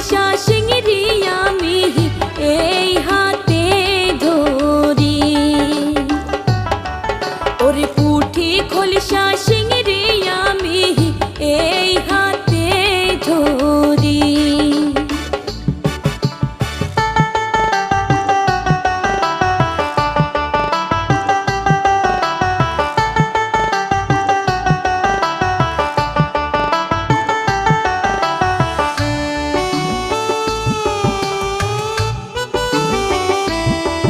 শ্বাস আমি এই হাতে ধরি। ওরে পুঠি খোল